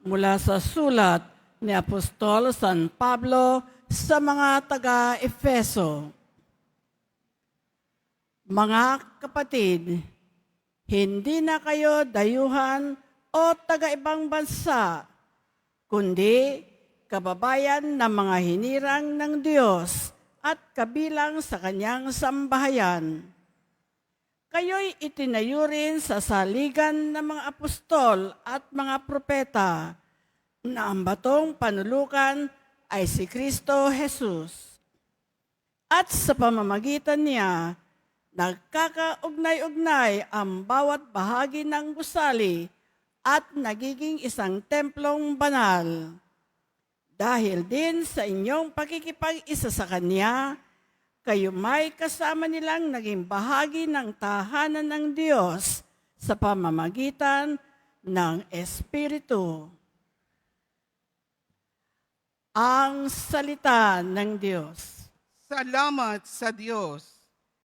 mula sa sulat ni Apostol San Pablo sa mga taga-Efeso. Mga kapatid, hindi na kayo dayuhan o taga-ibang bansa, kundi kababayan ng mga hinirang ng Diyos at kabilang sa kanyang sambahayan. Kayo'y itinayo rin sa saligan ng mga apostol at mga propeta na ang batong panulukan ay si Kristo Jesus. At sa pamamagitan niya, nagkakaugnay-ugnay ang bawat bahagi ng gusali at nagiging isang templong banal. Dahil din sa inyong pakikipag-isa sa Kanya, kayo may kasama nilang naging bahagi ng tahanan ng Diyos sa pamamagitan ng Espiritu. Ang salita ng Diyos. Salamat sa Diyos.